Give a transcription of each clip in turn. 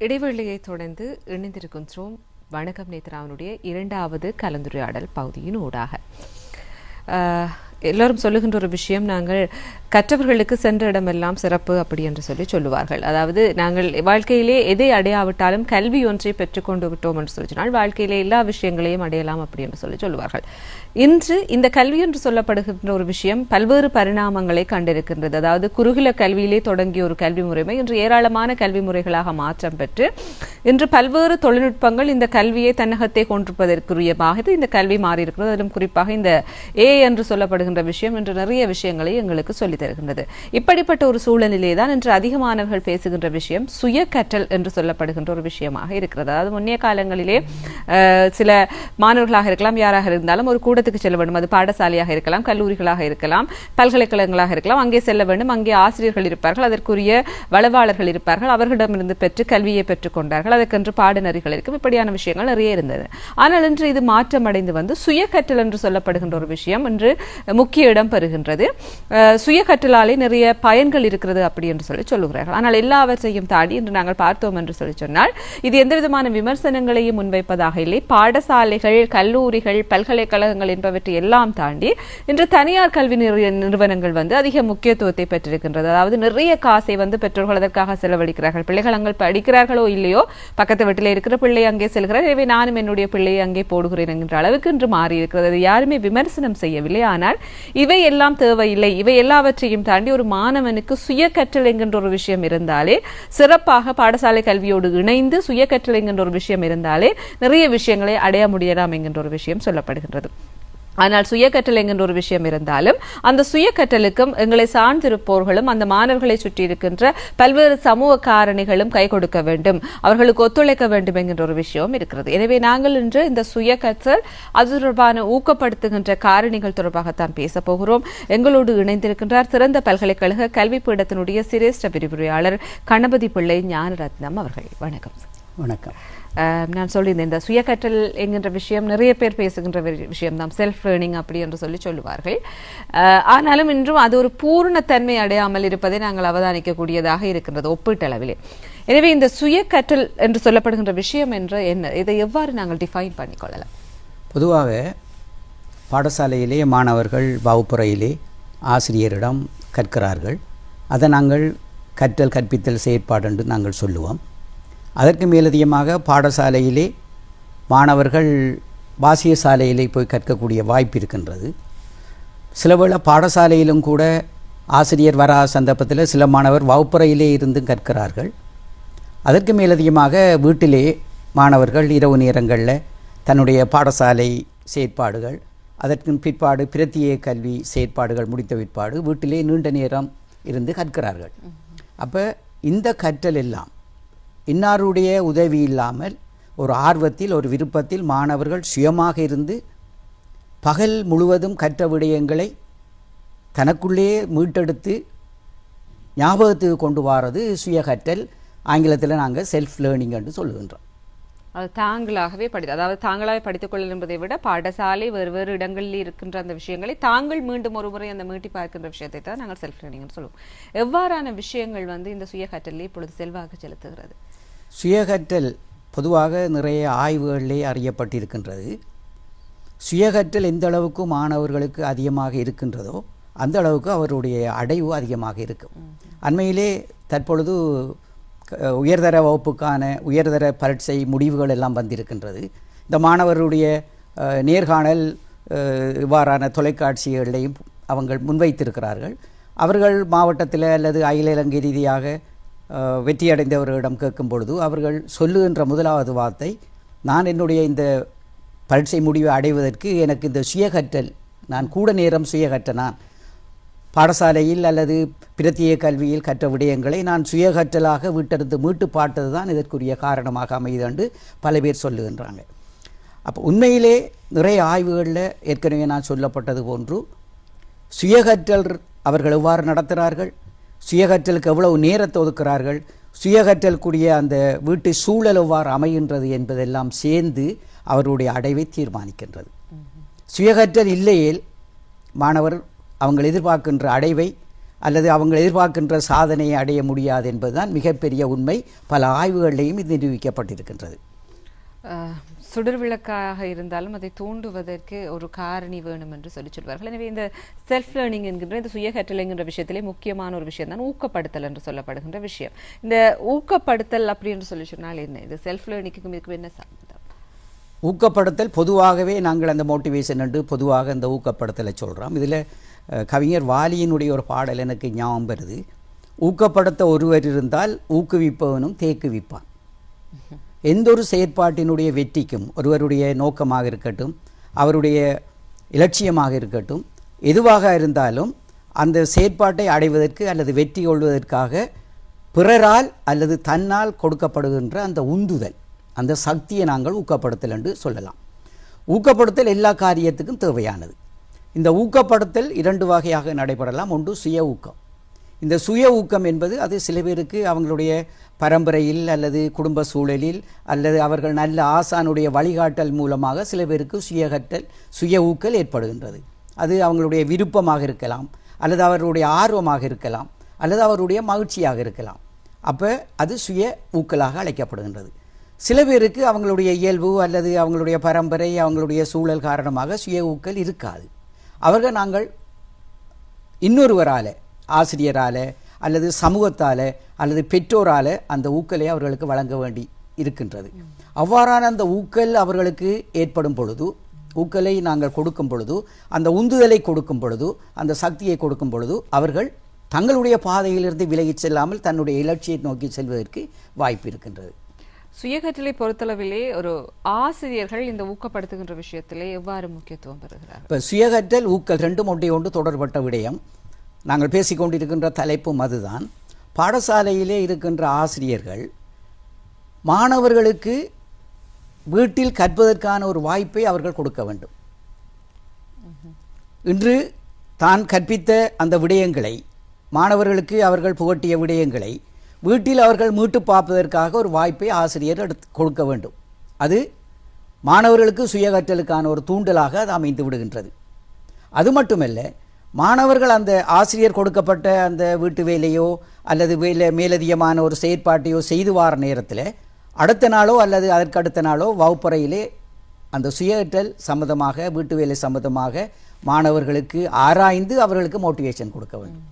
இடைவெளியை தொடர்ந்து இணைந்திருக்கின்றோம் வணக்கம் நேத்ராவனுடைய இரண்டாவது கலந்துரையாடல் பகுதியின் ஊடாக. எல்லாரும் சொல்லுகின்ற ஒரு விஷயம் நாங்கள் கற்றவர்களுக்கு சென்ற இடமெல்லாம் சிறப்பு அப்படி என்று சொல்லி சொல்லுவார்கள். அதாவது நாங்கள் வாழ்க்கையிலே எதை அடையாவிட்டாலும் கல்வி ஒன்றை பெற்றுக்கொண்டு விட்டோம் என்று சொல்லி சொன்னால் வாழ்க்கையிலே எல்லா விஷயங்களையும் அடையலாம் அப்படி என்று சொல்லி சொல்லுவார்கள். இன்று இந்த கல்வி என்று சொல்லப்படுகின்ற ஒரு விஷயம் பல்வேறு பரிணாமங்களை கண்டிருக்கின்றது. அதாவது குருகுல கல்வியிலே தொடங்கிய ஒரு கல்வி முறைமை இன்று ஏராளமான கல்வி முறைகளாக மாற்றம் பெற்று இன்று பல்வேறு தொழில்நுட்பங்கள் இந்த கல்வியை தன்னகத்தை கொண்டிருப்பதற்குரியமாக இந்த கல்வி மாறியிருக்கிறது. அதிலும் குறிப்பாக இந்த ஏ என்று தருகின்ற விஷயம் என்று நிறைய விஷயங்களை எங்களுக்கு சொல்லித் தருகின்றது. இப்படிப்பட்ட ஒரு சூழ்நிலையிலே தான் இன்று அதிகமானவர்கள் பேசுகின்ற விஷயம் சுய கற்றல் என்று சொல்லப்படுகின்ற ஒரு விஷயமாக இருக்கிறது. அதாவது முன்னைய காலங்களிலே சில மாணவர்களாக இருக்கலாம் யாராக இருந்தாலும் ஒரு கூடத்துக்கு செல்ல வேண்டும். அது பாடசாலையாக இருக்கலாம் கல்லூரிகளாக இருக்கலாம் பல்கலைக்கழகங்களாக இருக்கலாம். அங்கே செல்ல வேண்டும். அங்கே ஆசிரியர்கள் இருப்பார்கள். அதற்குரிய வளவாளர்கள் இருப்பார்கள். அவர்களிடமிருந்து பெற்று கல்வியை பெற்றுக் கொண்டார்கள். அதற்கென்று பாடநெறிகள் இருக்கும் இப்படியான விஷயங்கள் நிறைய இருந்தது. ஆனால் இன்று இது மாற்றம் அடைந்து வந்து சுய கற்றல் என்று சொல்லப்படுகின்ற ஒரு விஷயம் இன்று முக்கிய இடம் பெறுகின்றது. சுய கற்றலாலே நிறைய பயன்கள் இருக்கிறது அப்படி என்று சொல்லி சொல்லுகிறார்கள். ஆனால் எல்லாவற்றையும் தாண்டி இன்று நாங்கள் பார்த்தோம் என்று சொல்லி சொன்னால் இது எந்த விதமான விமர்சனங்களையும் முன்வைப்பதாக இல்லை. பாடசாலைகள் கல்லூரிகள் பல்கலைக்கழகங்கள் என்பவற்றை எல்லாம் தாண்டி இன்று தனியார் கல்வி நிறு- நிறுவனங்கள் வந்து அதிக முக்கியத்துவத்தை பெற்றிருக்கின்றது. அதாவது நிறைய காசை வந்து பெற்றோர்கள் அதற்காக செலவழிக்கிறார்கள். பிள்ளைகள் அங்கே படிக்கிறார்களோ இல்லையோ பக்கத்து வீட்டில் இருக்கிற பிள்ளை அங்கே செல்கிறார். எனவே நானும் என்னுடைய பிள்ளையை அங்கே போடுகிறேன் என்கின்ற அளவுக்கு இன்று மாறி இருக்கிறது அது யாருமே விமர்சனம் செய்யவில்லை. ஆனால் இவை எல்லாம் தேவையில்லை. இவை எல்லாவற்றையும் தாண்டி ஒரு மாணவனுக்கு சுய கற்றல் என்கின்ற ஒரு விஷயம் இருந்தாலே சிறப்பாக பாடசாலை கல்வியோடு இணைந்து சுய கற்றல் என்கின்ற ஒரு விஷயம் இருந்தாலே நிறைய விஷயங்களை அடைய முடியலாம் என்கின்ற ஒரு விஷயம் சொல்லப்படுகின்றது. ஆனால் சுய கற்றல் என்கின்ற ஒரு விஷயம் இருந்தாலும் அந்த சுய கற்றலுக்கும் எங்களை சார்ந்திருப்போர்களும் அந்த மாணவர்களை சுற்றி இருக்கின்ற பல்வேறு சமூக காரணிகளும் கை கொடுக்க வேண்டும் அவர்களுக்கு ஒத்துழைக்க வேண்டும் என்கின்ற ஒரு விஷயம் இருக்கிறது. எனவே நாங்கள் இன்று இந்த சுய கற்றல் அது தொடர்பான ஊக்கப்படுத்துகின்ற காரணிகள் தொடர்பாகத்தான் பேச போகிறோம். எங்களோடு இணைந்திருக்கின்றார் சிறந்த பல்கலைக்கழக கல்வி பீடத்தினுடைய சிரேஷ்ட விரிவுரையாளர் கணபதி பிள்ளை ஞானரத்னம் அவர்கள். வணக்கம் வணக்கம். நான் சொல்லியிருந்தேன் இந்த சுயக்கற்றல் என்கின்ற விஷயம் நிறைய பேர் பேசுகின்ற வி- விஷயம்தான். செல்ஃப் லேர்னிங் அப்படி என்று சொல்லி சொல்லுவார்கள். ஆனாலும் இன்றும் அது ஒரு பூர்ணத்தன்மை அடையாமல் இருப்பதை நாங்கள் அவதானிக்கக்கூடியதாக இருக்கின்றது ஒப்பீட்டளவிலே. எனவே இந்த சுய கற்றல் என்று சொல்லப்படுகின்ற விஷயம் என்ற என்ன இதை எவ்வாறு நாங்கள் டிஃபைன் பண்ணிக்கொள்ளலாம் பொதுவாக பாடசாலையிலே மாணவர்கள் வகுப்புறையிலே ஆசிரியரிடம் கற்கிறார்கள். அதை நாங்கள் கற்றல் கற்பித்தல் செயற்பாடு என்று நாங்கள் சொல்லுவோம். அதற்கு மேலதிகமாக பாடசாலையிலே மாணவர்கள் வாசிய சாலையிலே போய் கற்கக்கூடிய வாய்ப்பு இருக்கின்றது. சில வேளை பாடசாலையிலும் கூட ஆசிரியர் வரா சந்தர்ப்பத்தில் சில மாணவர் வகுப்பறையிலே இருந்தும் கற்கிறார்கள். அதற்கு மேலதிகமாக வீட்டிலே மாணவர்கள் இரவு நேரங்களில் தன்னுடைய பாடசாலை செயற்பாடுகள் அதற்கு பிற்பாடு பிரத்திய கல்வி செயற்பாடுகள் முடித்த பிற்பாடு வீட்டிலே நீண்ட நேரம் இருந்து கற்கிறார்கள். அப்போ இந்த கற்றல் எல்லாம் இன்னாருடைய உதவி இல்லாமல் ஒரு ஆர்வத்தில் ஒரு விருப்பத்தில் மாணவர்கள் சுயமாக இருந்து பகல் முழுவதும் கற்ற விடயங்களை தனக்குள்ளே மீட்டெடுத்து ஞாபகத்துக்கு கொண்டு வாரது சுய கற்றல் ஆங்கிலத்தில் நாங்கள் செல்ஃப் லேர்னிங் என்று சொல்லுகின்றோம். அது தாங்களாகவே படி அதாவது தாங்களாகவே படித்துக்கொள்ளல் என்பதை விட பாடசாலை வேறு வேறு இடங்களில் இருக்கின்ற அந்த விஷயங்களை தாங்கள் மீண்டும் ஒரு முறை அந்த மீட்டி பார்க்கின்ற விஷயத்தை தான் நாங்கள் செல்ஃப் லேர்னிங்னு சொல்லுவோம். எவ்வாறான விஷயங்கள் வந்து இந்த சுய கற்றலில் இப்பொழுது செல்வாக்கு செலுத்துகிறது? சுயகற்றல் பொதுவாக நிறைய ஆய்வுகளிலே அறியப்பட்டிருக்கின்றது. சுயகற்றல் எந்த அளவுக்கு மாணவர்களுக்கு அதிகமாக இருக்கின்றதோ அந்த அளவுக்கு அவருடைய அடைவு அதிகமாக இருக்கும். அண்மையிலே தற்பொழுது உயர்தர வகுப்புக்கான உயர்தர பரீட்சை முடிவுகள் எல்லாம் வந்திருக்கின்றது. இந்த மாணவருடைய நேர்காணல் இவ்வாறான தொலைக்காட்சிகளையும் அவங்க முன்வைத்திருக்கிறார்கள். அவர்கள் மாவட்டத்தில் அல்லது அகில இலங்கை ரீதியாக வெற்றியடைந்தவர்களிடம் கேட்கும் பொழுது அவர்கள் சொல்லுகின்ற முதலாவது வார்த்தை நான் என்னுடைய இந்த பரீட்சை முடிவை அடைவதற்கு எனக்கு இந்த சுயகற்றல் நான் கூட நேரம் சுயகற்ற நான் பாடசாலையில் அல்லது பிரத்திய கல்வியில் கற்ற விடயங்களை நான் சுயகற்றலாக வீட்டிருந்து மீட்டு பார்த்தது தான் இதற்குரிய காரணமாக அமையுது என்று பல பேர் சொல்லுகின்றாங்க. அப்போ உண்மையிலே நிறைய ஆய்வுகளில் ஏற்கனவே நான் சொல்லப்பட்டது போன்று சுயகற்றல் அவர்கள் எவ்வாறு நடத்துகிறார்கள்? சுயகற்றலுக்கு எவ்வளவு நேரத்தை ஒதுக்கிறார்கள்? சுயகற்றல் கூடிய அந்த வீட்டு சூழல் எவ்வாறு அமைகின்றது என்பதெல்லாம் சேர்ந்து அவருடைய அடைவை தீர்மானிக்கின்றது. சுயகற்றல் இல்லையேல் மாணவர் அவங்க எதிர்பார்க்கின்ற அடைவை அல்லது அவங்க எதிர்பார்க்கின்ற சாதனையை அடைய முடியாது என்பதுதான் மிகப்பெரிய உண்மை. பல ஆய்வுகளிலேயும் இது நிரூபிக்கப்பட்டிருக்கின்றது. சுடர் விளக்காக இருந்தாலும் அதை தூண்டுவதற்கு ஒரு காரணி வேணும் என்று சொல்லி சொல்வார்கள். எனவே இந்த செல்ஃப் லேர்னிங் என்கின்ற இந்த சுய கற்றல் என்கின்ற விஷயத்திலே முக்கியமான ஒரு விஷயம் தான் ஊக்கப்படுத்தல் என்று சொல்லப்படுகின்ற விஷயம். இந்த ஊக்கப்படுத்தல் அப்படி என்று சொல்லி சொன்னால் என்ன? இது செல்ஃப் லேர்னிங்க்கும் இதுக்கும் என்ன சம்பந்தம்? ஊக்கப்படுத்தல் பொதுவாகவே நாங்கள் அந்த மோட்டிவேஷன் என்று பொதுவாக அந்த ஊக்கப்படுத்தலை சொல்கிறோம் இதில் கவிஞர் வாலியினுடைய ஒரு பாடல் எனக்கு ஞாபகம் வருது. ஊக்கப்படுத்த ஒருவர் இருந்தால் ஊக்குவிப்பவனும் தேக்குவிப்பான். எந்த ஒரு செயற்பாட்டினுடைய வெற்றிக்கும் ஒருவருடைய நோக்கமாக இருக்கட்டும் அவருடைய இலட்சியமாக இருக்கட்டும் எதுவாக இருந்தாலும் அந்த செயற்பாட்டை அடைவதற்கு அல்லது வெற்றி கொள்வதற்காக பிறரால் அல்லது தன்னால் கொடுக்கப்படுகின்ற அந்த உந்துதல் அந்த சக்தியை நாங்கள் ஊக்கப்படுத்தல் என்று சொல்லலாம். ஊக்கப்படுத்தல் எல்லா காரியத்துக்கும் தேவையானது. இந்த ஊக்கப்படுத்தல் இரண்டு வகையாக நடைபெறலாம். ஒன்று சுய ஊக்கம். இந்த சுய ஊக்கம் என்பது அது சில பேருக்கு அவங்களுடைய பரம்பரையில் அல்லது குடும்ப சூழலில் அல்லது அவர்கள் நல்ல ஆசானுடைய வழிகாட்டல் மூலமாக சில பேருக்கு சுய கற்றல் சுய ஊக்கல் ஏற்படுகின்றது. அது அவங்களுடைய விருப்பமாக இருக்கலாம் அல்லது அவர்களுடைய ஆர்வமாக இருக்கலாம் அல்லது அவருடைய மகிழ்ச்சியாக இருக்கலாம். அப்போ அது சுய ஊக்கலாக அழைக்கப்படுகின்றது. சில பேருக்கு அவங்களுடைய இயல்பு அல்லது அவங்களுடைய பரம்பரை அவங்களுடைய சூழல் காரணமாக சுய ஊக்கல் இருக்காது. அவர்கள் நாங்கள் இன்னொருவரால் ஆசிரியரால் அல்லது சமூகத்தால் அல்லது பெற்றோரால் அந்த ஊக்கலை அவர்களுக்கு வழங்க வேண்டி இருக்கின்றது. அவ்வாறான அந்த ஊக்கல் அவர்களுக்கு ஏற்படும் பொழுது ஊக்கலை நாங்கள் கொடுக்கும் பொழுது அந்த உந்துதலை கொடுக்கும் பொழுது அந்த சக்தியை கொடுக்கும் பொழுது அவர்கள் தங்களுடைய பாதையிலிருந்து விலகிச் செல்லாமல் தன்னுடைய இலட்சியை நோக்கி செல்வதற்கு வாய்ப்பு இருக்கின்றது. சுயகற்றலை பொறுத்தளவிலே ஒரு ஆசிரியர்கள் இந்த ஊக்கப்படுத்துகின்ற விஷயத்திலே எவ்வாறு முக்கியத்துவம் பெறுகிறார்கள்? இப்போ சுயகற்றல் ஊக்கல் ரெண்டும் ஒன்றை ஒன்று தொடர்பட்ட விடயம். நாங்கள் பேசிக்கொண்டிருக்கின்ற தலைப்பும் அதுதான். பாடசாலையிலே இருக்கின்ற ஆசிரியர்கள் மாணவர்களுக்கு வீட்டில் கற்பதற்கான ஒரு வாய்ப்பை அவர்கள் கொடுக்க வேண்டும். இன்று தான் கற்பித்த அந்த விடயங்களை மாணவர்களுக்கு அவர்கள் புகட்டிய விடயங்களை வீட்டில் அவர்கள் மீட்டு பார்ப்பதற்காக ஒரு வாய்ப்பை ஆசிரியர் எடுத்து கொடுக்க வேண்டும். அது மாணவர்களுக்கு சுய கற்றலுக்கான ஒரு தூண்டலாக அது அமைந்து விடுகின்றது. அது மட்டுமல்ல மாணவர்கள் அந்த ஆசிரியர் கொடுக்கப்பட்ட அந்த வீட்டு வேலையோ அல்லது வேலை மேலதிகமான ஒரு செயற்பாட்டையோ செய்து வார நேரத்தில் அடுத்த நாளோ அல்லது அதற்கு அடுத்த நாளோ வகுப்பறையிலே அந்த சுயற்றல் சம்மந்தமாக வீட்டு வேலை சம்மந்தமாக மாணவர்களுக்கு ஆராய்ந்து அவர்களுக்கு மோட்டிவேஷன் கொடுக்க வேண்டும்.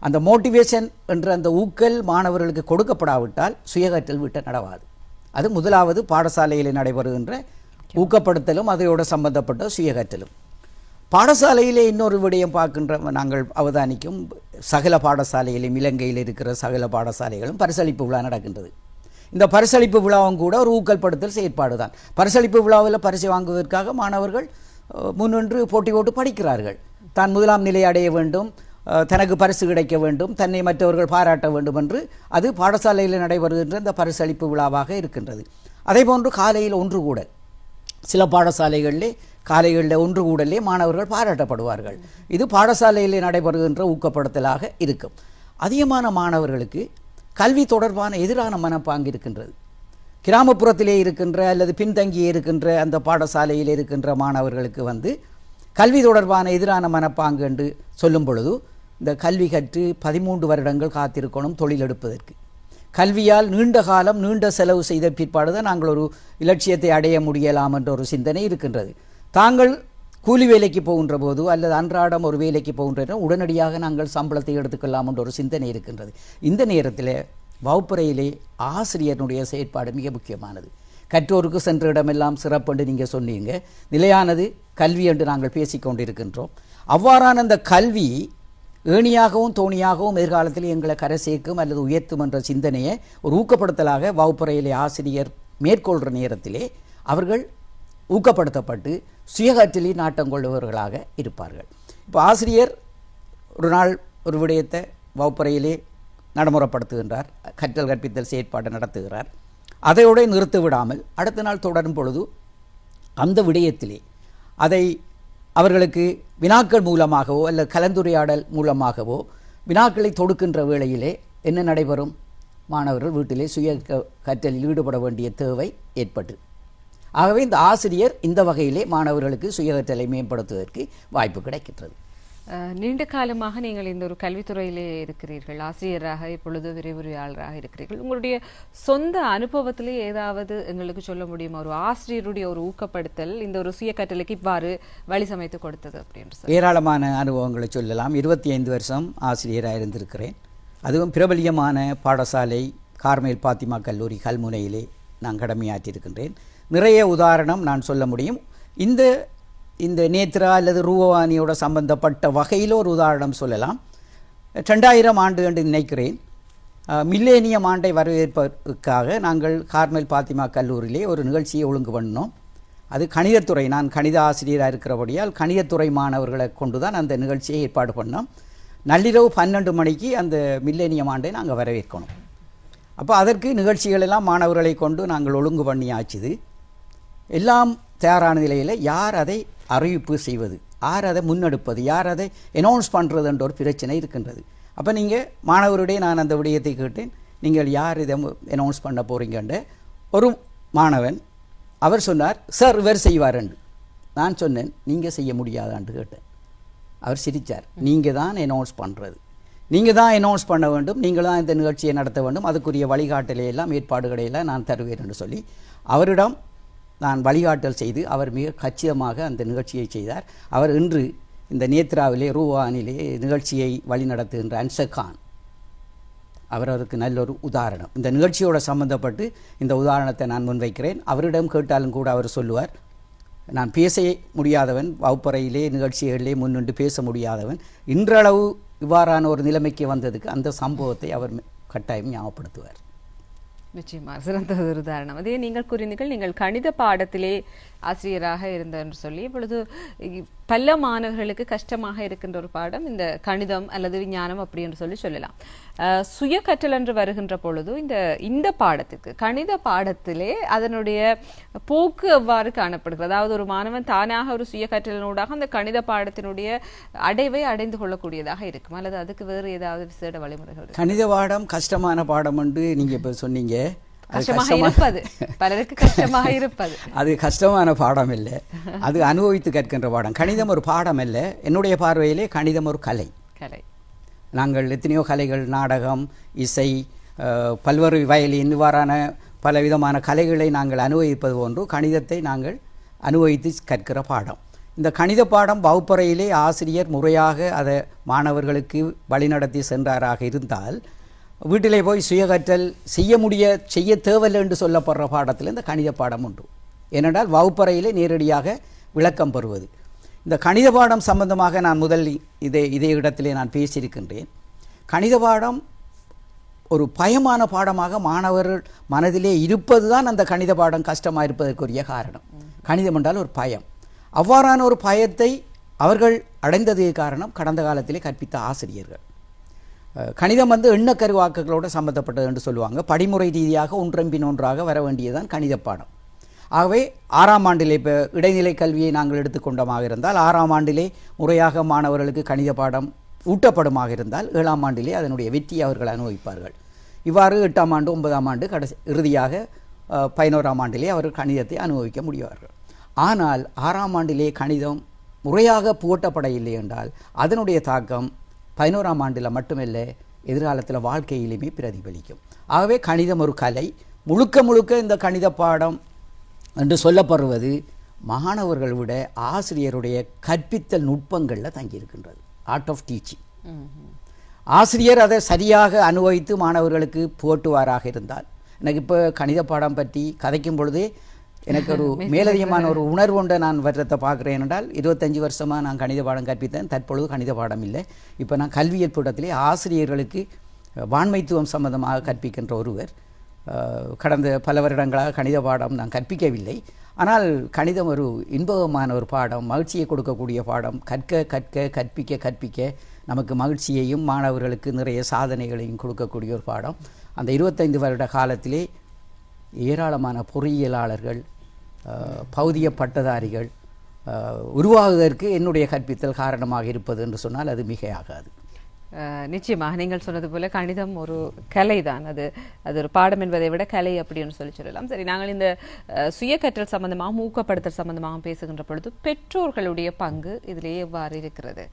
அந்த மோட்டிவேஷன் என்ற அந்த ஊக்கல் மாணவர்களுக்கு கொடுக்கப்படாவிட்டால் சுயகற்றல் விட்ட நடவாது. அது முதலாவது பாடசாலையில் நடைபெறுகின்ற ஊக்கப்படுத்தலும் அதையோடு சம்பந்தப்பட்ட சுயகற்றலும். பாடசாலையிலே இன்னொரு விடயம் பார்க்கின்ற நாங்கள் அவதானிக்கும் சகல பாடசாலையிலும் இலங்கையில் இருக்கிற சகல பாடசாலைகளும் பரிசளிப்பு விழா நடக்கின்றது. இந்த பரிசளிப்பு விழாவும் கூட ஒரு ஊக்கல்படுத்தல் செயற்பாடு தான் பரிசளிப்பு விழாவில் பரிசு வாங்குவதற்காக மாணவர்கள் முன்னின்று போட்டி போட்டு படிக்கிறார்கள். தான் முதலாம் நிலை அடைய வேண்டும் தனக்கு பரிசு கிடைக்க வேண்டும் தன்னை மற்றவர்கள் பாராட்ட வேண்டும் என்று அது பாடசாலையில் நடைபெறுகின்ற இந்த பரிசளிப்பு விழாவாக இருக்கின்றது. அதே போன்று காலையில் ஒன்று கூட சில பாடசாலைகளிலே காலைகளில் ஒன்று கூடலே மாணவர்கள் பாராட்டப்படுவார்கள். இது பாடசாலையிலே நடைபெறுகின்ற ஊக்கப்படுத்தலாக இருக்கும். அதிகமான மாணவர்களுக்கு கல்வி தொடர்பான எதிரான மனப்பாங்கு இருக்கின்றது. கிராமப்புறத்திலே இருக்கின்ற அல்லது பின்தங்கியே இருக்கின்ற அந்த பாடசாலையில் இருக்கின்ற மாணவர்களுக்கு வந்து கல்வி தொடர்பான எதிரான மனப்பாங்கு என்று சொல்லும் பொழுது இந்த கல்வி கற்று பதிமூன்று வருடங்கள் காத்திருக்கணும் தொழில் எடுப்பதற்கு. கல்வியால் நீண்ட காலம் நீண்ட செலவு செய்த பிற்பாடு தான் நாங்கள் ஒரு இலட்சியத்தை அடைய முடியலாம் என்ற ஒரு சிந்தனை இருக்கின்றது. தாங்கள் கூலி வேலைக்கு போகின்ற போது அல்லது அன்றாடம் ஒரு வேலைக்கு போகின்ற உடனடியாக நாங்கள் சம்பளத்தை எடுத்துக்கொள்ளலாம் என்ற ஒரு சிந்தனை இருக்கின்றது. இந்த நேரத்தில் வகுப்பறையிலே ஆசிரியருடைய செயற்பாடு மிக முக்கியமானது. கற்றோருக்கு சென்ற இடமெல்லாம் சிறப்பு என்று நீங்கள் சொன்னீங்க. நிலையானது கல்வி என்று நாங்கள் பேசிக்கொண்டிருக்கின்றோம். அவ்வாறான அந்த கல்வி ஏணியாகவும் தோணியாகவும் எதிர்காலத்தில் எங்களை கரை சேர்க்கும் அல்லது உயர்த்தும் என்ற சிந்தனையை ஒரு ஊக்கப்படுத்தலாக வகுப்பறையிலே ஆசிரியர் மேற்கொள்கிற நேரத்திலே அவர்கள் ஊக்கப்படுத்தப்பட்டு சுயகற்றலில் நாட்டம் கொள்பவர்களாக இருப்பார்கள். இப்போ ஆசிரியர் ஒரு நாள் ஒரு விடயத்தை வகுப்பறையிலே நடைமுறைப்படுத்துகின்றார் கற்றல் கற்பித்தல் செயற்பாடு நடத்துகிறார். அதையோடு நிறுத்தி விடாமல் அடுத்த நாள் தொடரும் பொழுது அந்த விடயத்திலே அதை அவர்களுக்கு வினாக்கள் மூலமாகவோ அல்லது கலந்துரையாடல் மூலமாகவோ வினாக்களை தொடுக்கின்ற வேளையிலே என்ன நடைபெறும்? மாணவர்கள் வீட்டிலே சுய கற்றலில் ஈடுபட வேண்டிய தேவை ஏற்பட்டு. ஆகவே இந்த ஆசிரியர் இந்த வகையிலே மாணவர்களுக்கு சுய கற்றலை மேம்படுத்துவதற்கு வாய்ப்பு கிடைக்கின்றது. நீண்ட காலமாக நீங்கள் இந்த ஒரு கல்வித்துறையிலே இருக்கிறீர்கள். ஆசிரியராக இப்பொழுது விரிவுரையாளராக இருக்கிறீர்கள். உங்களுடைய சொந்த அனுபவத்திலே ஏதாவது எங்களுக்கு சொல்ல முடியுமா? ஒரு ஆசிரியருடைய ஒரு ஊக்கப்படுத்தல் இந்த ஒரு சுய கற்றலுக்கு இவ்வாறு வழி சமைத்து கொடுத்தது அப்படின்னு ஏராளமான அனுபவங்களை சொல்லலாம். இருபத்தி ஐந்து வருஷம் ஆசிரியராக இருந்திருக்கிறேன். அதுவும் பிரபலியமான பாடசாலை கார்மேல் பாத்திமா கல்லூரி கல்முனையிலே நான் கடமையாற்றியிருக்கின்றேன். நிறைய உதாரணம் நான் சொல்ல முடியும். இந்த இந்த நேத்ரா அல்லது ரூபவாணியோட சம்பந்தப்பட்ட வகையில் ஒரு உதாரணம் சொல்லலாம். ரெண்டாயிரம் ஆண்டு என்று நினைக்கிறேன். மில்லேனியம் ஆண்டை வரவேற்பதற்காக நாங்கள் கார்மேல் பாத்திமா கல்லூரியிலே ஒரு நிகழ்ச்சியை ஒழுங்கு பண்ணோம் அது கணிதத்துறை. நான் கணித ஆசிரியராக இருக்கிறபடியால் கணிதத்துறை மாணவர்களை கொண்டு தான் அந்த நிகழ்ச்சியை ஏற்பாடு பண்ணோம். நள்ளிரவு பன்னெண்டு மணிக்கு அந்த மில்லேனியம் ஆண்டை நாங்கள் வரவேற்கணும். அப்போ அதற்கு நிகழ்ச்சிகள் எல்லாம் மாணவர்களை கொண்டு நாங்கள் ஒழுங்கு பண்ணி ஆச்சுது. எல்லாம் தயாரான நிலையில் யார் அதை அறிவிப்பு செய்வது. யார் அதை முன்னெடுப்பது? யார் அதை அனௌன்ஸ் பண்ணுறது என்ற ஒரு பிரச்சனை இருக்கின்றது. அப்போ நீங்கள் மாணவருடைய நான் அந்த விடயத்தை கேட்டேன். நீங்கள் யார் இதை அனௌன்ஸ் பண்ண போகிறீங்கன்ற ஒரு மாணவன் அவர் சொன்னார் சார் இவர் செய்வார் என்று. நான் சொன்னேன் நீங்கள் செய்ய முடியாதான்னு கேட்டேன். அவர் சிரித்தார் நீங்கள் தான் அனௌன்ஸ் பண்ணுறது நீங்கள் தான் அனௌன்ஸ் பண்ண வேண்டும். நீங்கள் தான் இந்த நிகழ்ச்சியை நடத்த வேண்டும். அதுக்குரிய வழிகாட்டலையெல்லாம் ஏற்பாடுகளையெல்லாம் நான் தருவேன் என்று சொல்லி அவரிடம் நான் வழிகாட்டல் செய்து அவர் மிக கச்சிதமாக அந்த நிகழ்ச்சியை செய்தார். அவர் இன்று இந்த நேத்ராவிலே ரூவானிலே நிகழ்ச்சியை வழிநடத்துகின்ற அன்சகான் அவர் அவருக்கு நல்ல ஒரு உதாரணம். இந்த நிகழ்ச்சியோட சம்பந்தப்பட்டு இந்த உதாரணத்தை நான் முன்வைக்கிறேன். அவரிடம் கேட்டாலும் கூட அவர் சொல்லுவார் நான் பேச முடியாதவன் வகுப்பறையிலே நிகழ்ச்சிகளிலே முன்னின்று பேச முடியாதவன். இன்றளவு இவ்வாறான ஒரு நிலைமைக்கு வந்ததுக்கு அந்த சம்பவத்தை அவர் கட்டாயம் ஞாபகப்படுத்துவார். நிச்சயமாக சிறந்த ஒரு உதாரணம். அதே நீங்கள் கூறினீர்கள் நீங்கள் கணித பாடத்திலே ஆசிரியராக இருந்தேன் என்று சொல்லி இப்பொழுது பல மாணவர்களுக்கு கஷ்டமாக இருக்கின்ற ஒரு பாடம் இந்த கணிதம் அல்லது விஞ்ஞானம் அப்படி என்று சொல்லி சொல்லலாம். சுய கற்றல் என்று வருகின்ற பொழுது இந்த இந்த பாடத்துக்கு கணித பாடத்திலே அதனுடைய போக்கு எவ்வாறு காணப்படுகிறது? அதாவது ஒரு மாணவன் தானாக ஒரு சுய கற்றலினூடாக அந்த கணித பாடத்தினுடைய அடைவை அடைந்து கொள்ளக்கூடியதாக இருக்கும். அல்லது அதுக்கு வேறு ஏதாவது விசேட வழிமுறைகள் கணித பாடம் கஷ்டமான பாடம் என்று நீங்கள் இப்போ சொன்னீங்க. கஷ்டமாக கஷ்டமா- இருப்பது பலருக்கு கஷ்டமாக இருப்பது அது கஷ்டமான பாடம் இல்லை அது அனுபவித்து கற்கின்ற பாடம் கணிதம் ஒரு பாடம் அல்ல என்னுடைய பார்வையிலே கணிதம் ஒரு கலை கலை நாங்கள் எத்தனையோ கலைகள் நாடகம் இசை பல்வேறு வயலின் இவ்வாறான பலவிதமான கலைகளை நாங்கள் அனுபவிப்பது போன்று கணிதத்தை நாங்கள் அனுபவித்து கற்கிற பாடம் இந்த கணித பாடம் வகுப்பறையிலே ஆசிரியர் முறையாக அதை மாணவர்களுக்கு வழிநடத்தி சென்றாராக இருந்தால் வீட்டிலே போய் சுயகற்றல் செய்ய முடிய செய்ய தேவையில்லை என்று சொல்லப்படுற பாடத்தில் இந்த கணித பாடம் உண்டு. ஏனென்றால் வகுப்பறையிலே நேரடியாக விளக்கம் பெறுவது. இந்த கணித பாடம் சம்பந்தமாக நான் முதல் இதே இதே இடத்திலே நான் பேசியிருக்கின்றேன். கணித பாடம் ஒரு பயமான பாடமாக மாணவர்கள் மனதிலே இருப்பது தான் அந்த கணித பாடம் கஷ்டமாக இருப்பதற்குரிய காரணம். கணிதம் என்றால் ஒரு பயம். அவ்வாறான ஒரு பயத்தை அவர்கள் அடைந்ததே காரணம் கடந்த காலத்திலே கற்பித்த ஆசிரியர்கள். கணிதம் வந்து எண்ணக்கருவாக்குகளோடு சம்மந்தப்பட்டது என்று சொல்லுவாங்க. படிமுறை ரீதியாக ஒன்றன்பின் ஒன்றாக வர வேண்டியதுதான் கணித பாடம் ஆகவே ஆறாம் ஆண்டிலே இப்போ இடைநிலை கல்வியை நாங்கள் எடுத்துக்கொண்டமாக இருந்தால் ஆறாம் ஆண்டிலே முறையாக மாணவர்களுக்கு கணித பாடம் ஊட்டப்படுமாக இருந்தால் ஏழாம் ஆண்டிலே அதனுடைய வெற்றியை அவர்கள் அனுபவிப்பார்கள். இவ்வாறு எட்டாம் ஆண்டு ஒன்பதாம் ஆண்டு கடைசி இறுதியாக பதினோராம் ஆண்டிலே அவர்கள் கணிதத்தை அனுபவிக்க முடிவார்கள். ஆனால் ஆறாம் ஆண்டிலே கணிதம் முறையாக புகட்டப்பட இல்லை என்றால் அதனுடைய தாக்கம் பதினோராம் ஆண்டில் மட்டுமல்ல எதிர்காலத்தில் வாழ்க்கையிலுமே பிரதிபலிக்கும். ஆகவே கணிதம் ஒரு கலை. முழுக்க முழுக்க இந்த கணித பாடம் என்று சொல்லப்படுவது மாணவர்கள் விட ஆசிரியருடைய கற்பித்தல் நுட்பங்களில் தங்கியிருக்கின்றது. ஆர்ட் ஆஃப் டீச்சிங் ஆசிரியர் அதை சரியாக அனுபவித்து மாணவர்களுக்கு புகட்டுவாராக இருந்தால். எனக்கு இப்போ கணித பாடம் பற்றி கதைக்கும் பொழுதே எனக்கு ஒரு மேலதிகமான ஒரு உணர்வு ஒன்றை நான் வர்றதை பார்க்குறேன் என்றால் இருபத்தஞ்சு வருஷமாக நான் கணித பாடம் கற்பித்தேன். தற்பொழுது கணித பாடம் இல்லை. இப்போ நான் கல்வியல் கூடத்திலே ஆசிரியர்களுக்கு வான்மைத்துவம் சம்பந்தமாக கற்பிக்கின்ற ஒருவர். கடந்த பல வருடங்களாக கணித பாடம் நான் கற்பிக்கவில்லை. ஆனால் கணிதம் ஒரு இன்பகமான ஒரு பாடம். மகிழ்ச்சியை கொடுக்கக்கூடிய பாடம். கற்க கற்க கற்பிக்க கற்பிக்க நமக்கு மகிழ்ச்சியையும் மாணவர்களுக்கு நிறைய சாதனைகளையும் கொடுக்கக்கூடிய ஒரு பாடம். அந்த இருபத்தைந்து வருட காலத்திலே ஏராளமான பொறியியலாளர்கள் பௌதிய பட்டதாரிகள் உருவாகுவதற்கு என்னுடைய கற்பித்தல் காரணமாக இருப்பது என்று சொன்னால் அது மிகையாகாது. நிச்சயமாக நீங்கள் சொன்னது போல கணிதம் ஒரு கலை தான் அது அது ஒரு பாடம் என்பதை விட கலை அப்படின்னு சொல்லி சொல்லலாம். சரி நாங்கள் இந்த சுய கற்றல் சம்பந்தமாகவும் ஊக்கப்படுத்தல் சம்பந்தமாகவும் பேசுகின்ற பொழுது பெற்றோர்களுடைய பங்கு இதிலே எவ்வாறு இருக்கிறது?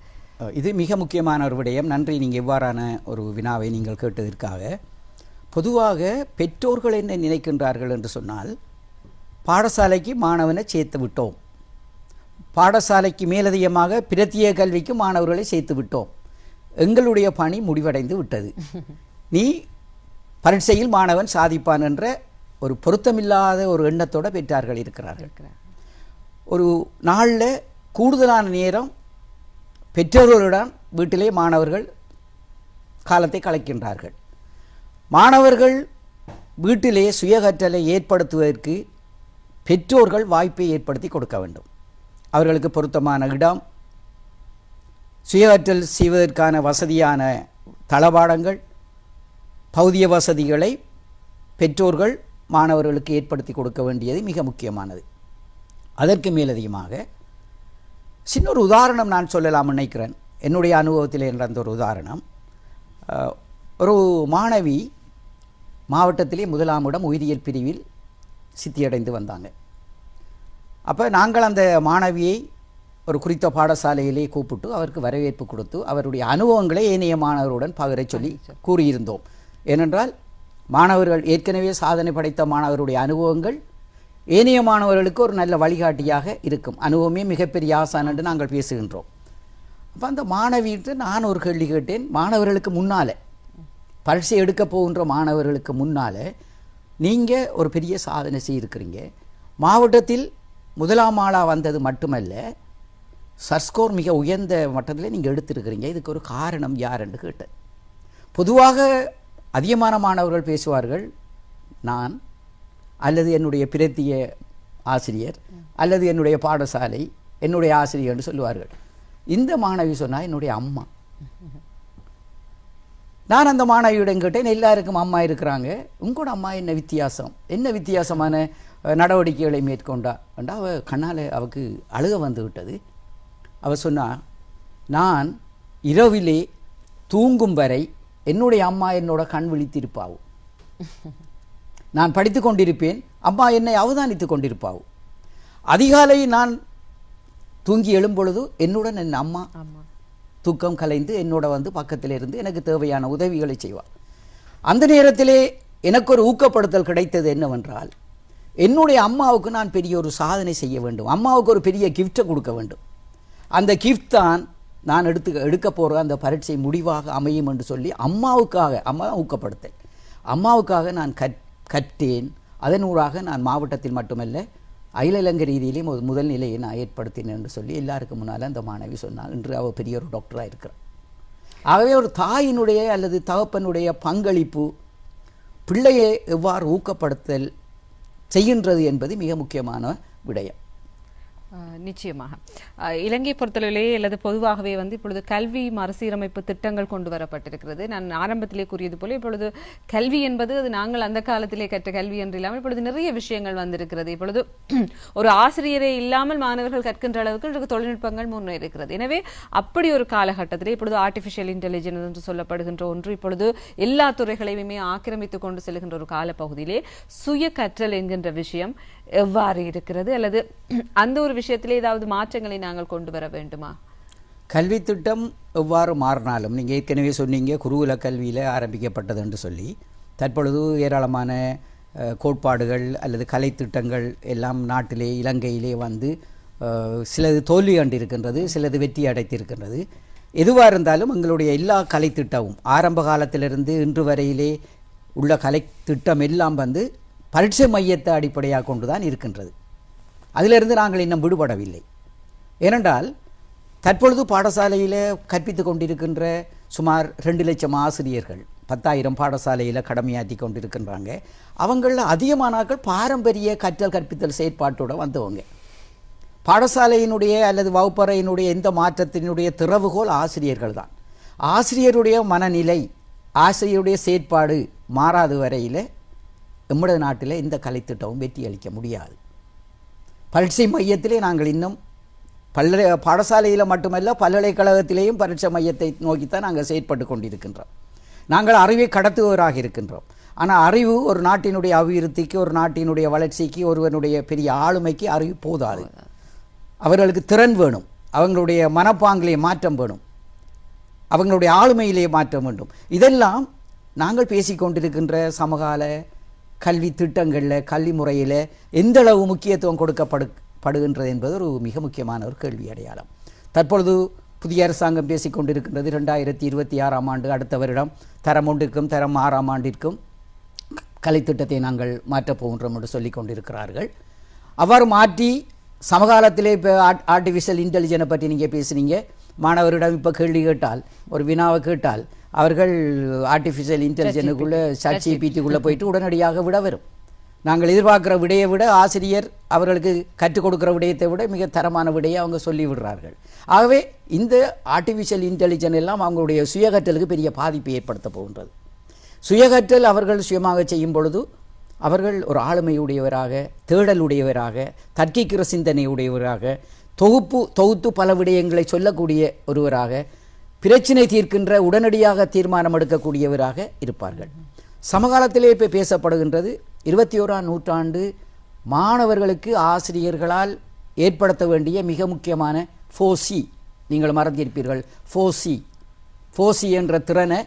இது மிக முக்கியமான ஒரு விடயம். நன்றி நீங்கள் இவ்வாறான ஒரு வினாவை நீங்கள் கேட்டதற்காக. பொதுவாக பெற்றோர்கள் என்ன நினைக்கின்றார்கள் என்று சொன்னால் பாடசாலைக்கு மாணவனை சேர்த்து விட்டோம். பாடசாலைக்கு மேலதிகமாக பிரத்திய கல்விக்கு மாணவர்களை சேர்த்து விட்டோம். எங்களுடைய பணி முடிவடைந்து விட்டது. நீ பரீட்சையில் மாணவன் சாதிப்பான் என்ற ஒரு பொருத்தமில்லாத ஒரு எண்ணத்தோட பெற்றார்கள் இருக்கிறார்கள். ஒரு நாளில் கூடுதலான நேரம் பெற்றோர்களுடன் வீட்டிலே மாணவர்கள் காலத்தை கலைக்கின்றார்கள். மாணவர்கள் வீட்டிலே சுயகற்றலை ஏற்படுத்துவதற்கு பெற்றோர்கள் வாய்ப்பை ஏற்படுத்தி கொடுக்க வேண்டும். அவர்களுக்கு பொருத்தமான இடம் சுயவற்றல் செய்வதற்கான வசதியான தளபாடங்கள் பௌதிய வசதிகளை பெற்றோர்கள் மாணவர்களுக்கு ஏற்படுத்தி கொடுக்க வேண்டியது மிக முக்கியமானது. அதற்கு மேலதிகமாக சின்ன ஒரு உதாரணம் நான் சொல்லலாம் நினைக்கிறேன். என்னுடைய அனுபவத்தில் நடந்த ஒரு உதாரணம். ஒரு மாணவி மாவட்டத்திலே முதலாம் இடம் உயிரியல் பிரிவில் சித்தியடைந்து வந்தாங்க. அப்போ நாங்கள் அந்த மாணவியை ஒரு குறித்த பாடசாலையிலே கூப்பிட்டு அவருக்கு வரவேற்பு கொடுத்து அவருடைய அனுபவங்களை ஏனைய மாணவருடன் பகிரச் சொல்லி கூறியிருந்தோம். ஏனென்றால் மாணவர்கள் ஏற்கனவே சாதனை படைத்த மாணவருடைய அனுபவங்கள் ஏனைய மாணவர்களுக்கு ஒரு நல்ல வழிகாட்டியாக இருக்கும். அனுபவமே மிகப்பெரிய ஆசான் என்று நாங்கள் பேசுகின்றோம். அப்போ அந்த மாணவியிட்டு நான் ஒரு கேள்வி கேட்டேன். மாணவர்களுக்கு முன்னாலே பரீட்சை எடுக்க போகின்ற மாணவர்களுக்கு முன்னாலே நீங்கள் ஒரு பெரிய சாதனை செய்திருக்கிறீங்க. மாவட்டத்தில் முதலாம் ஆளாக வந்தது மட்டுமல்ல சர்ஸ்கோர் மிக உயர்ந்த மட்டத்தில் நீங்கள் எடுத்திருக்கிறீங்க. இதுக்கு ஒரு காரணம் யார் என்று கேட்டேன். பொதுவாக அதிகமான மாணவர்கள் பேசுவார்கள் நான் அல்லது என்னுடைய பிரத்திய ஆசிரியர் அல்லது என்னுடைய பாடசாலை என்னுடைய ஆசிரியர்னு சொல்லுவார்கள். இந்த மாணவி சொன்னால் என்னுடைய அம்மா. நான் அந்த மாணவியிடம் கேட்டேன் எல்லாருக்கும் அம்மா இருக்கிறாங்க. உங்களோட அம்மா என்ன வித்தியாசம்? என்ன வித்தியாசமான நடவடிக்கைகளை மேற்கொண்டா? என்றா அவள் கண்ணால் அவக்கு அழுக வந்து விட்டது. அவள் சொன்னா நான் இரவிலே தூங்கும் வரை என்னுடைய அம்மா என்னோட கண் விழித்திருப்பாவும் நான் படித்து கொண்டிருப்பேன் அம்மா என்னை அவதானித்துக் கொண்டிருப்பாவும் அதிகாலை நான் தூங்கி எழும்பொழுது என்னுடன் என் அம்மா தூக்கம் கலைந்து என்னோட வந்து பக்கத்தில் இருந்து எனக்கு தேவையான உதவிகளை செய்வார். அந்த நேரத்திலே எனக்கு ஒரு ஊக்கப்படுத்தல் கிடைத்தது என்னவென்றால் என்னுடைய அம்மாவுக்கு நான் பெரிய ஒரு சாதனை செய்ய வேண்டும். அம்மாவுக்கு ஒரு பெரிய கிஃப்ட்டை கொடுக்க வேண்டும். அந்த கிஃப்ட் தான் நான் எடுத்து எடுக்க போகிற அந்த பரீட்சை முடிவாக அமையும் என்று சொல்லி அம்மாவுக்காக அம்மா தான் ஊக்கப்படுத்தல். அம்மாவுக்காக நான் கற் கற்றேன். அதனூடாக நான் மாவட்டத்தில் மட்டுமல்ல அகில இலங்கை ரீதியிலே முதல் நிலையை நான் ஏற்படுத்தினேன் என்று சொல்லி எல்லாருக்கும் முன்னால் அந்த மாணவி சொன்னாள். இன்று அவள் பெரிய ஒரு டாக்டராக இருக்கிறார் ஆகவே ஒரு தாயினுடைய அல்லது தகப்பனுடைய பங்களிப்பு பிள்ளையை எவ்வாறு ஊக்கப்படுத்தல் செய்கின்றது என்பது மிக முக்கியமான விடயம். நிச்சயமாக. இலங்கை பொறுத்தளவிலே அல்லது பொதுவாகவே வந்து இப்பொழுது கல்வி மறுசீரமைப்பு திட்டங்கள் கொண்டு வரப்பட்டிருக்கிறது. நான் ஆரம்பத்திலே கூறியது போல இப்பொழுது கல்வி என்பது அது நாங்கள் அந்த காலத்திலே கற்ற கல்வி என்று இல்லாமல் இப்பொழுது நிறைய விஷயங்கள் வந்திருக்கிறது. இப்பொழுது ஒரு ஆசிரியரே இல்லாமல் மாணவர்கள் கற்கின்ற அளவுக்கு இன்றைக்கு தொழில்நுட்பங்கள் முன்னேறிக்கிறது எனவே அப்படி ஒரு காலகட்டத்திலே இப்பொழுது ஆர்டிஃபிஷியல் இன்டெலிஜென்ஸ் என்று சொல்லப்படுகின்ற ஒன்று இப்பொழுது எல்லா துறைகளையுமே ஆக்கிரமித்து கொண்டு செல்கின்ற ஒரு காலப்பகுதியிலே சுய கற்றல் என்கின்ற விஷயம் எவ்வாறு இருக்கிறது? அல்லது அந்த ஒரு விஷயத்திலே ஏதாவது மாற்றங்களை நாங்கள் கொண்டு வர வேண்டுமா? கல்வி திட்டம் எவ்வாறு மாறினாலும் நீங்கள் ஏற்கனவே சொன்னீங்க குருகுல கல்வியில் ஆரம்பிக்கப்பட்டது என்று சொல்லி தற்பொழுது ஏராளமான கோட்பாடுகள் அல்லது கலை திட்டங்கள் எல்லாம் நாட்டிலே இலங்கையிலே வந்து சிலது தோல்வி கண்டிருக்கின்றது சிலது வெற்றி அடைத்திருக்கின்றது எதுவாக இருந்தாலும் எங்களுடைய எல்லா கலை திட்டமும் ஆரம்ப காலத்திலிருந்து இன்று வரையிலே உள்ள கலை திட்டம் எல்லாம் வந்து பரீட்சை மையத்தை அடிப்படையாக கொண்டு தான் இருக்கின்றது. அதிலிருந்து நாங்கள் இன்னும் விடுபடவில்லை. ஏனென்றால் தற்பொழுது பாடசாலையில் கற்பித்து கொண்டிருக்கின்ற சுமார் ரெண்டு லட்சம் ஆசிரியர்கள் பத்தாயிரம் பாடசாலையில் கடமையாற்றி கொண்டிருக்கின்றாங்க. அவங்களில் அதிகமானாக்கள் பாரம்பரிய கற்றல் கற்பித்தல் செயற்பாட்டோடு வந்தவங்க. பாடசாலையினுடைய அல்லது வகுப்பறையினுடைய எந்த மாற்றத்தினுடைய திறவுகோல் ஆசிரியர்கள் தான். ஆசிரியருடைய மனநிலை ஆசிரியருடைய செயற்பாடு மாறாத வரையில் எம்மட நாட்டில் இந்த கலைத்திட்டமும் வெற்றி அளிக்க முடியாது. பரீட்சை மையத்திலே நாங்கள் இன்னும் பல்ல பாடசாலையில் மட்டுமல்ல பல்கலைக்கழகத்திலேயும் பரீட்சை மையத்தை நோக்கித்தான் நாங்கள் செயற்பட்டு கொண்டிருக்கின்றோம். நாங்கள் அறிவை கடத்துவோராக இருக்கின்றோம். ஆனால் அறிவு ஒரு நாட்டினுடைய அபிவிருத்திக்கு ஒரு நாட்டினுடைய வளர்ச்சிக்கு ஒருவனுடைய பெரிய ஆளுமைக்கு அறிவு போதாது. அவர்களுக்கு திறன் வேணும். அவங்களுடைய மனப்பாங்கிலே மாற்றம் வேணும். அவங்களுடைய ஆளுமையிலே மாற்றம் வேண்டும். இதெல்லாம் நாங்கள் பேசிக்கொண்டிருக்கின்ற சமகால கல்வி திட்டங்களில் கல்வி முறையில் எந்தளவு முக்கியத்துவம் கொடுக்கப்படு படுகின்றது என்பது ஒரு மிக முக்கியமான ஒரு கேள்வி அடையாளம். தற்பொழுது புதிய அரசாங்கம் பேசிக் கொண்டிருக்கின்றது. ரெண்டாயிரத்தி இருபத்தி ஆறாம் ஆண்டு அடுத்த வருடம் தரம் ஒன்றிற்கும் தரம் ஆறாம் ஆண்டிற்கும் கலைத்திட்டத்தை நாங்கள் மாற்றப் போகின்றோம் என்று சொல்லிக் கொண்டிருக்கிறார்கள். அவ்வாறு மாற்றி சமகாலத்திலே இப்போ ஆர்டிஃபிஷியல் இன்டெலிஜென்ஸை பற்றி நீங்கள் பேசுனீங்க. மாணவரிடம் இப்போ கேள்வி கேட்டால் ஒரு வினாவை கேட்டால் அவர்கள் ஆர்டிஃபிஷியல் இன்டெலிஜென்ஸுக்குள்ளே சட் ஜிபிடிக்குள்ளே போயிட்டு உடனடியாக விட வரும். நாங்கள் எதிர்பார்க்கிற விடையை விட ஆசிரியர் அவர்களுக்கு கற்றுக் கொடுக்கிற விடயத்தை விட மிக தரமான விடையை அவங்க சொல்லி விடுறார்கள். ஆகவே இந்த ஆர்டிஃபிஷியல் இன்டெலிஜென்ஸ் எல்லாம் அவங்களுடைய சுயகற்றலுக்கு பெரிய பாதிப்பை ஏற்படுத்த போகின்றது. சுயகற்றல் அவர்கள் சுயமாக செய்யும் பொழுது அவர்கள் ஒரு ஆளுமையுடையவராக தேடலுடையவராக தர்க்கிக்கிற சிந்தனையுடையவராக தொகுப்பு தொகுத்து பல விடயங்களை சொல்லக்கூடிய ஒருவராக பிரச்சினை தீர்க்கின்ற உடனடியாக தீர்மானம் எடுக்கக்கூடியவராக இருப்பார்கள். சமகாலத்திலே இப்போ பேசப்படுகின்றது. இருபத்தி ஓராம் நூற்றாண்டு மாணவர்களுக்கு ஆசிரியர்களால் ஏற்படுத்த வேண்டிய மிக முக்கியமான ஃபோசி. நீங்கள் மறந்திருப்பீர்கள். ஃபோசி. ஃபோசி என்ற திறனை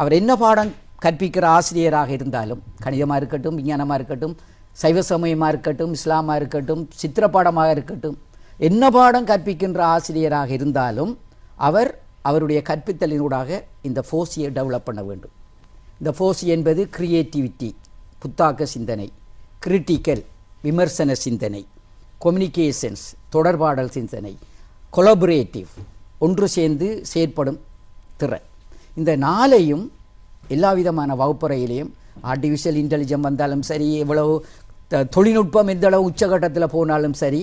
அவர் என்ன பாடம் கற்பிக்கிற ஆசிரியராக இருந்தாலும் கணிதமாக இருக்கட்டும் விஞ்ஞானமாக இருக்கட்டும் சைவ சமயமாக இருக்கட்டும் இஸ்லாமாக இருக்கட்டும் சித்திரப்பாடமாக இருக்கட்டும் என்ன பாடம் கற்பிக்கின்ற ஆசிரியராக இருந்தாலும் அவர் அவருடைய கற்பித்தலினூடாக இந்த ஃபோசியை டெவலப் பண்ண வேண்டும். இந்த ஃபோசி என்பது கிரியேட்டிவிட்டி புத்தாக்க சிந்தனை கிரிட்டிக்கல் விமர்சன சிந்தனை கொம்யூனிகேஷன்ஸ் தொடர்பாடல் சிந்தனை கொலபரேட்டிவ் ஒன்று சேர்ந்து செயற்படும் திறன். இந்த நாளையும் எல்லா விதமான வகுப்பறையிலையும் ஆர்டிஃபிஷியல் இன்டெலிஜென்ஸ் வந்தாலும் சரி எவ்வளவு தொழில்நுட்பம் எந்த அளவு உச்சகட்டத்தில் போனாலும் சரி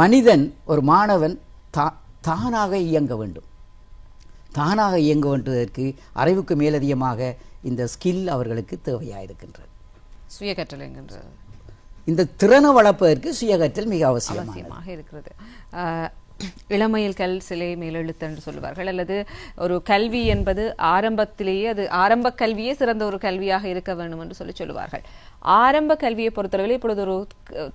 மனிதன் ஒரு மாணவன் தா தானாக இயங்க வேண்டும். தானாக இயங்க வேண்டுவதற்கு அறிவுக்கு மேலதிகமாக இந்த ஸ்கில் அவர்களுக்கு தேவையாக இருக்கின்றது சுய கற்றல் என்கின்றது. இந்த திறனை வளர்ப்பதற்கு சுயகற்றல் மிக அவசியமானது. அவசியமாக இருக்கிறது. இளமையில் கல் சிலை மேலெழுத்து என்று சொல்லுவார்கள். அல்லது ஒரு கல்வி என்பது ஆரம்பத்திலேயே அது ஆரம்ப கல்வியே சிறந்த ஒரு கல்வியாக இருக்க வேண்டும் என்று சொல்லி சொல்லுவார்கள். ஆரம்ப கல்வியை பொறுத்தளவில் இப்பொழுது ஒரு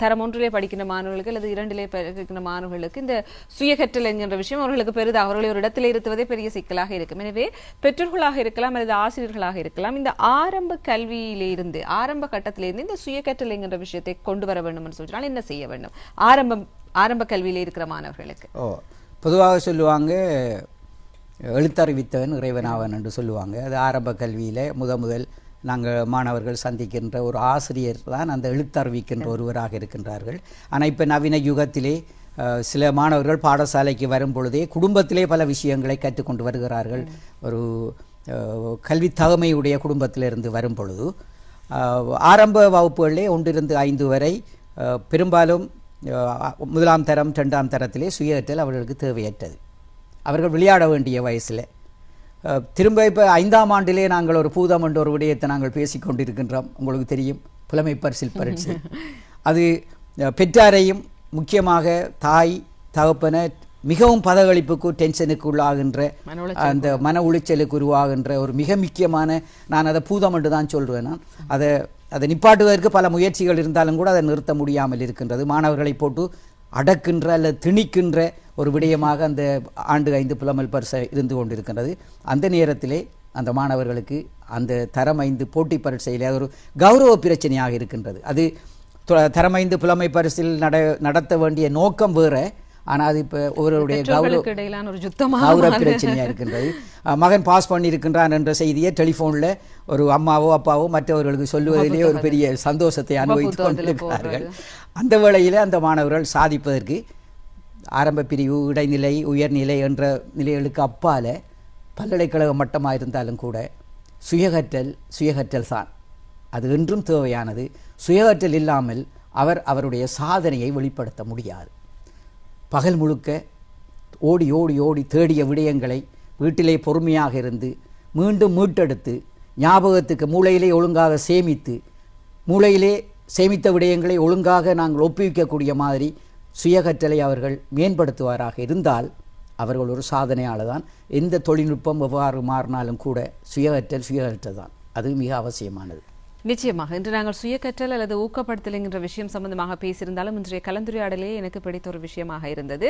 தரம் ஒன்றிலே படிக்கின்ற மாணவர்களுக்கு அல்லது இரண்டிலே படிக்கின்ற மாணவர்களுக்கு இந்த சுய கற்றல் என்கின்ற விஷயம் அவர்களுக்கு பெரிது. அவர்களை ஒரு இடத்திலே இருத்துவதே பெரிய சிக்கலாக இருக்கும். எனவே பெற்றோர்களாக இருக்கலாம் அல்லது ஆசிரியர்களாக இருக்கலாம் இந்த ஆரம்ப கல்வியிலிருந்து ஆரம்ப கட்டத்திலிருந்து இந்த சுய கற்றல் என்கின்ற விஷயத்தை கொண்டு வர வேண்டும் என்று சொன்னால் என்ன செய்ய வேண்டும்? ஆரம்பம் ஆரம்ப கல்வியில் இருக்கிற மாணவர்களுக்கு. ஓ பொதுவாக சொல்லுவாங்க எழுத்தறிவித்தவன் இறைவனாவன் என்று சொல்லுவாங்க. அது ஆரம்ப கல்வியில் முத முதல் நாங்கள் மாணவர்கள் சந்திக்கின்ற ஒரு ஆசிரியர் தான் அந்த எழுத்தறிவிக்கின்ற ஒருவராக இருக்கின்றார்கள். ஆனால் இப்போ நவீன யுகத்திலே சில மாணவர்கள் பாடசாலைக்கு வரும் பொழுதே குடும்பத்திலே பல விஷயங்களை கற்றுக்கொண்டு வருகிறார்கள். ஒரு கல்வி தகமையுடைய குடும்பத்திலிருந்து வரும் பொழுது ஆரம்ப வகுப்புகளிலே ஒன்றிருந்து ஐந்து வரை பெரும்பாலும் முதலாம் தரம் இரண்டாம் தரத்திலே சுயேற்றல் அவர்களுக்கு தேவையற்றது அவர்கள் விளையாட வேண்டிய வயசில் திரும்ப இப்போ ஐந்தாம் ஆண்டிலே நாங்கள் ஒரு பூதம் என்ற ஒரு விடயத்தை நாங்கள் பேசிக் கொண்டிருக்கின்றோம் உங்களுக்கு தெரியும் புலமை பரிசில் அது பெற்றாரையும் முக்கியமாக தாய் தகப்பன மிகவும் பதகளிப்புக்கு டென்ஷனுக்கு உள்ளாகின்ற அந்த மன உளைச்சலுக்கு உருவாகின்ற ஒரு மிக முக்கியமான நான் அதை பூதம் என்று தான் சொல்வேன் நான் அதை அதை நிப்பாட்டுவதற்கு பல முயற்சிகள் இருந்தாலும் கூட அதை நிறுத்த முடியாமல் இருக்கின்றது. மாணவர்களை போட்டு அடக்கின்ற அல்லது திணிக்கின்ற ஒரு விடயமாக அந்த ஆண்டு ஐந்து புலமல் பரிசை இருந்து கொண்டிருக்கின்றது. அந்த நேரத்திலே அந்த மாணவர்களுக்கு அந்த தரம் ஐந்து போட்டி பரிசையில் அது ஒரு கௌரவ பிரச்சனையாக இருக்கின்றது. அது தரமைந்து புலமை பரிசில் நட நடத்த வேண்டிய நோக்கம் வேறு. ஆனால் அது இப்போ ஒருவருடைய கௌரவ கௌரவ பிரச்சனையா இருக்கின்றது. மகன் பாஸ் பண்ணியிருக்கின்றான் என்ற செய்தியை டெலிஃபோனில் ஒரு அம்மாவோ அப்பாவோ மற்றவர்களுக்கு சொல்லுவதிலே ஒரு பெரிய சந்தோஷத்தை அனுபவித்துக் கொண்டிருக்கிறார்கள். அந்த வேளையிலே அந்த மாணவர்கள் சாதிப்பதற்கு ஆரம்ப பிரிவு இடைநிலை உயர்நிலை என்ற நிலைகளுக்கு அப்பால பல்கலைக்கழக மட்டமாக இருந்தாலும் கூட சுயகற்றல் சுயகற்றல் தான். அது என்றும் தேவையானது. சுயகற்றல் இல்லாமல் அவர் அவருடைய சாதனையை வெளிப்படுத்த முடியாது. பகல் முழுக்க ஓடி ஓடி ஓடி தேடிய விடயங்களை வீட்டிலே பொறுமையாக இருந்து மீண்டும் மீட்டெடுத்து ஞாபகத்துக்கு மூளையிலே ஒழுங்காக சேமித்து மூளையிலே சேமித்த விடயங்களை ஒழுங்காக நாங்கள் ஒப்புவிக்கக்கூடிய மாதிரி சுயகற்றலை அவர்கள் மேம்படுத்துவாராக இருந்தால் அவர்கள் ஒரு சாதனையால் தான் எந்த தொழில்நுட்பம் எவ்வாறு மாறினாலும் கூட சுயகற்றல் சுயகற்றல் தான் அது மிக அவசியமானது. நிச்சயமாக. இன்று நாங்கள் சுய கற்றல் அல்லது ஊக்கப்படுத்தல் என்கிற விஷயம் சம்பந்தமாக பேசியிருந்தாலும் இன்றைய கலந்துரையாடலே எனக்கு பிடித்த ஒரு விஷயமாக இருந்தது.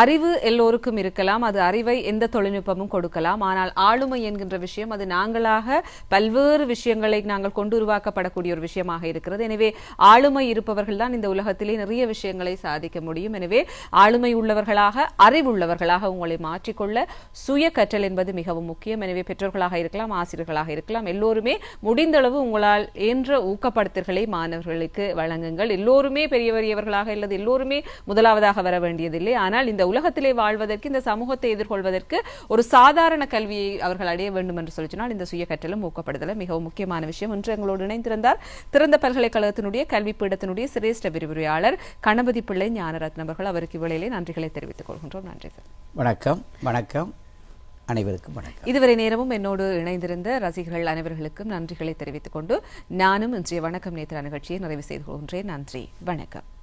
அறிவு எல்லோருக்கும் இருக்கலாம் அது அறிவை எந்த தொழில்நுட்பமும் கொடுக்கலாம். ஆனால் ஆளுமை என்கின்ற விஷயம் அது நாங்களாக பல்வேறு விஷயங்களை நாங்கள் கொண்டு உருவாக்கப்படக்கூடிய ஒரு விஷயமாக இருக்கிறது. எனவே ஆளுமை இருப்பவர்கள் தான் இந்த உலகத்திலே நிறைய விஷயங்களை சாதிக்க முடியும். எனவே ஆளுமை உள்ளவர்களாக அறிவுள்ளவர்களாக உங்களை மாற்றிக்கொள்ள சுய கற்றல் என்பது மிகவும் முக்கியம். எனவே பெற்றோர்களாக இருக்கலாம் ஆசிரியர்களாக இருக்கலாம் எல்லோருமே முடிந்தளவு உங்களால் என்ற ஊக்கப்படுத்தல்களை மாணவர்களுக்கு வழங்குங்கள். எல்லோருமே பெரிய பெரியவர்களாக இல்லது எல்லோருமே முதலாவதாக வர வேண்டியதில்லை. ஆனால் இந்த உலகத்திலே வாழ்வதற்கு இந்த சமூகத்தை எதிர்கொள்வதற்கு ஒரு சாதாரண கல்வியை அவர்கள் அடைய வேண்டும் என்று சொல்லி சொன்னால் இந்த சுய கற்றலும் ஊக்கப்படுதலும் மிகவும் முக்கியமான விஷயம். என்று எங்களோடு இணைந்திருந்தார் திறந்த பல்கலைக்கழகத்தினுடைய கல்வி பீடத்தினுடைய சிரேஷ்ட விரிவுரையாளர் கணபதி பிள்ளை ஞானரத்னம் அவர்கள். அவருக்கு இவ்வேளையிலே நன்றிகளை தெரிவித்துக் கொள்கின்றோம். நன்றி சார். வணக்கம். வணக்கம். அனைவருக்கும் வணக்கம். இதுவரை நேரமும் என்னோடு இணைந்திருந்த ரசிகர்கள் அனைவர்களுக்கும் நன்றிகளை தெரிவித்துக் கொண்டு நானும் இன்றைய வணக்கம் நேத்திரா நிகழ்ச்சியை நிறைவு செய்து கொள்கின்றேன். நன்றி. வணக்கம்.